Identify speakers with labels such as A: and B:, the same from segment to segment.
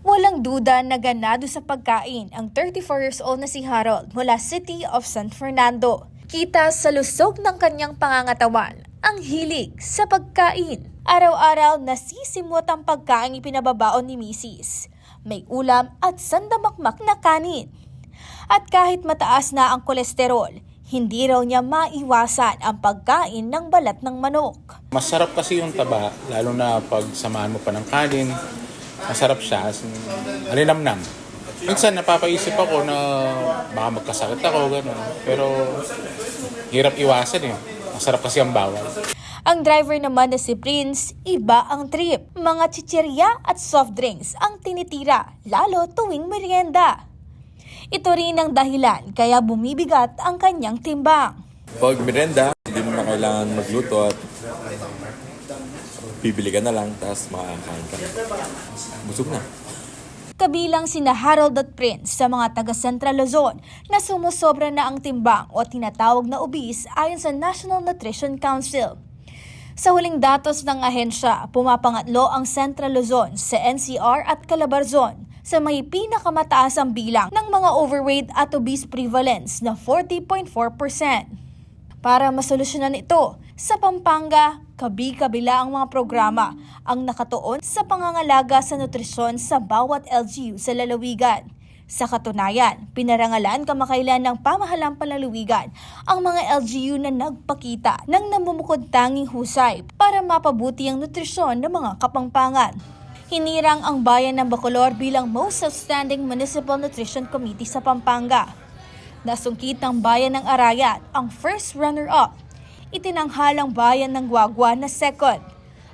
A: Walang duda na ganado sa pagkain ang 34 years old na si Harold mula City of San Fernando. Kita sa lusog ng kanyang pangangatawan ang hilig sa pagkain. Araw-araw nasisimot ang pagkain ipinababaon ni Mrs. May ulam at sandamakmak na kanin. At kahit mataas na ang kolesterol, hindi raw niya maiwasan ang pagkain ng balat ng manok.
B: Masarap kasi yung taba, lalo na pag samahan mo pa ng kanin. Masarap siya, as in, alinamnam. Minsan napapaisip ako na baka magkasakit ako, gano'n. Pero hirap iwasan eh. Masarap kasi ang bawal.
A: Ang driver naman na si Prince, iba ang trip. Mga chichirya at soft drinks ang tinitira, lalo tuwing merienda. Ito rin ang dahilan kaya bumibigat ang kanyang timbang.
C: Pag merenda, hindi mo na kailangan magluto at bibili ka na lang, tapos makakain ka. Busog na.
A: Kabilang sina Harold at Prince sa mga taga Central Luzon na sumusobra na ang timbang o tinatawag na obese ayon sa National Nutrition Council. Sa huling datos ng ahensya, pumapangatlo ang Central Luzon sa NCR at Calabarzon sa may pinakamataas ang bilang ng mga overweight at obese prevalence na 40.4%. Para masolusyonan ito, sa Pampanga, kabi-kabila ang mga programa ang nakatuon sa pangangalaga sa nutrisyon sa bawat LGU sa lalawigan. Sa katunayan, pinarangalan kamakailan ng pamahalang palalawigan ang mga LGU na nagpakita ng namumukod tanging husay para mapabuti ang nutrisyon ng mga kapangpangan. Hinirang ang bayan ng Bacolor bilang Most Outstanding Municipal Nutrition Committee sa Pampanga. Nasungkit ng bayan ng Arayat ang first runner-up. Itinanghalang bayan ng Guagua na second.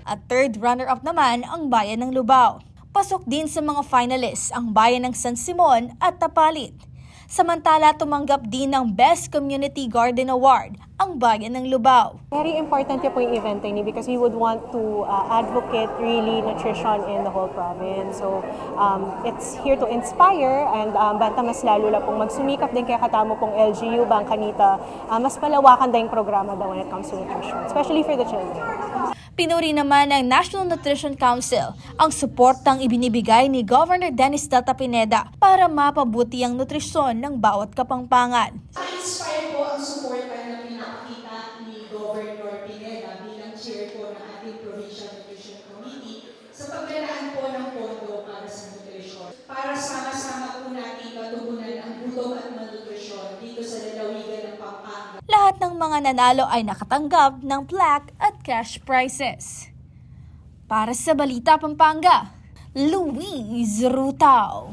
A: At third runner-up naman ang bayan ng Lubao. Pasok din sa mga finalists ang bayan ng San Simon at Tapalit. Samantala tumanggap din ng Best Community Garden Award ang bayan ng Lubao.
D: Very important po yung event ini because we would want to uh, advocate really nutrition in the whole province. So um, it's here to inspire and um, banta mas lalo la pong magsumikap din kaya katamo pong LGU, Bangkanita, uh, mas palawakan din yung programa daw when it comes to nutrition, especially for the children.
A: Pinuri naman ng National Nutrition Council ang suportang ibinibigay ni Governor Dennis Delta Pineda para mapabuti ang nutrisyon ng bawat kapangpangan.
E: Na-inspire po ang suporta na pinakita ni Governor Pineda bilang chair po ng ating Provincial Nutrition Committee sa paglalaan po ng pondo para sa nutrisyon. Para sama-sama po natin matugunan ang gutom at malnutrisyon dito sa lalawigan ng Pampanga.
A: Lahat ng mga nanalo ay nakatanggap ng plaque at cash prizes. Para sa Balita Pampanga, Luis Rutao.